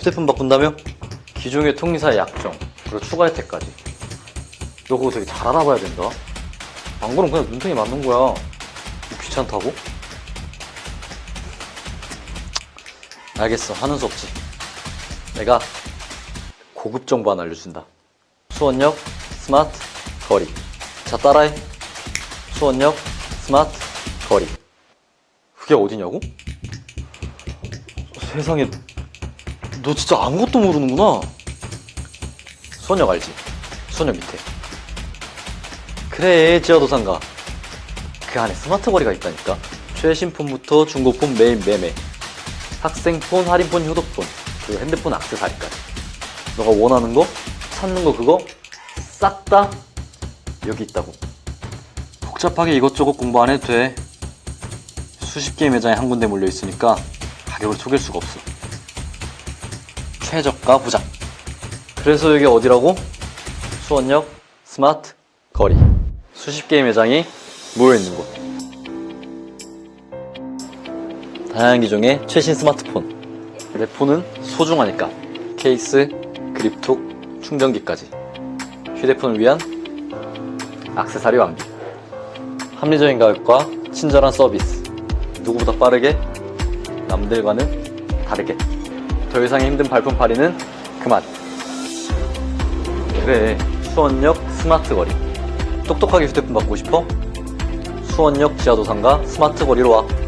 휴대폰 바꾼다며? 기종의 통리사의 약정, 그리고 추가 혜택까지. 너 그거 되게 잘 알아봐야 된다. 안 그러면 그냥 눈탱이 맞는 거야. 뭐 귀찮다고? 알겠어. 하는 수 없지. 내가 고급 정보 하나 알려준다. 수원역 스마트 거리. 자, 따라해. 수원역 스마트 거리. 그게 어디냐고? 세상에, 너 진짜 아무것도 모르는구나. 수원역 알지? 수원역 밑에. 그래, 지하도상가. 그 안에 스마트 거리가 있다니까. 최신 폰부터 중고폰 메인 매매. 학생폰, 할인폰, 효도폰, 그리고 핸드폰 악세사리까지. 너가 원하는 거, 찾는 거 그거 싹 다 여기 있다고. 복잡하게 이것저것 공부 안 해도 돼. 수십 개의 매장이 한 군데 몰려 있으니까 가격을 속일 수가 없어. 최저가 부장. 그래서 여기 어디라고? 수원역 스마트 거리. 수십 개의 매장이 모여 있는 곳. 다양한 기종의 최신 스마트폰. 내 폰은 소중하니까. 케이스, 그립톡, 충전기까지. 휴대폰을 위한 악세사리 완비. 합리적인 가격과 친절한 서비스. 누구보다 빠르게, 남들과는 다르게. 더 이상 힘든 발품 팔이는 그만. 그래, 수원역 스마트 거리. 똑똑하게 휴대폰 받고 싶어? 수원역 지하도상가 스마트 거리로 와.